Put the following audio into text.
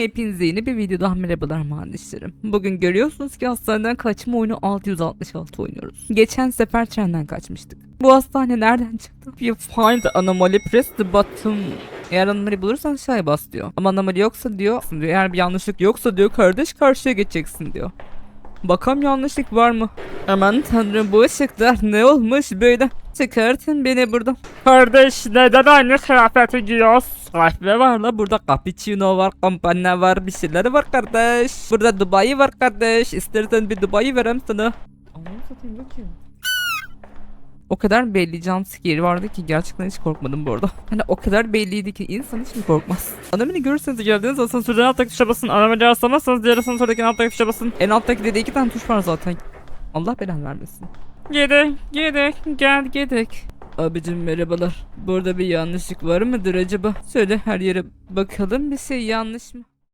Hepinize yeni bir videodan merhabalar kardeşlerim. Bugün görüyorsunuz ki hastaneden kaçma oyunu 666 oynuyoruz. Geçen sefer trenden kaçmıştık. Bu hastane nereden çıktı? You find anomaly press the button. Eğer anomali bulursan aşağıya bas diyor. Ama anomali yoksa diyor, eğer bir yanlışlık yoksa diyor kardeş karşıya geçeceksin diyor. Bakalım yanlışlık var mı? Aman tanrım bu ışıklar ne olmuş böyle? Çıkartın beni buradan. Kardeş neden aynı kıyafeti giyiyoruz? Kahve var la burada cappuccino var, kampanya var, bir şeyler var kardeş. Burada Dubai var kardeş. İstersen bir Dubai verem sana. Ananı satayım bakayım. O kadar belli jumpscare vardı ki gerçekten hiç korkmadım bu arada. Hani o kadar belliydi ki insan hiç mi korkmaz? Anomali görürseniz geldiğiniz asansörden alttaki tuşa basın. Anomali rastlamazsanız diğer asansördeki alttaki tuşa basın. En alttaki de iki tane tuş var zaten. Allah belanı vermesin. Gidek, gidek, gel gidek. Abicim merhabalar. Burada bir yanlışlık var mıdır acaba? Söyle her yere bakalım bir şey yanlış mı?